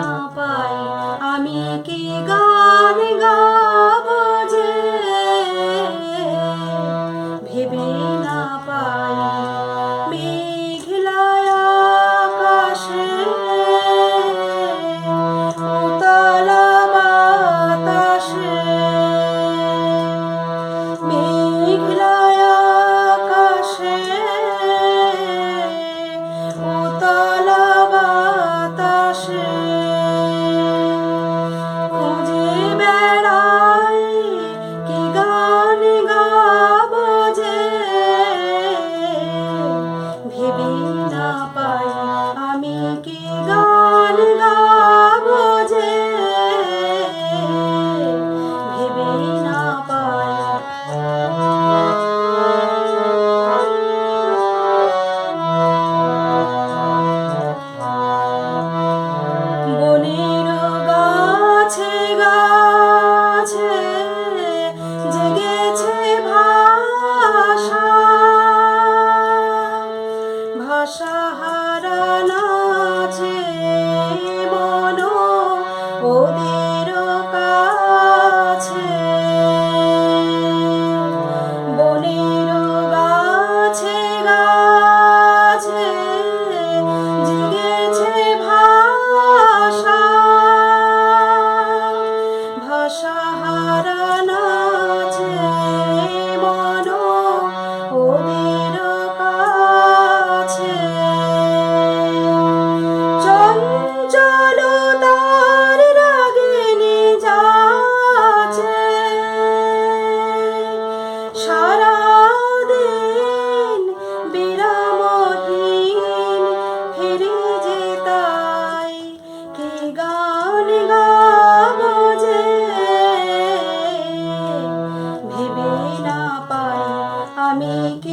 না পাই। আমি কি গা mommy, yeah.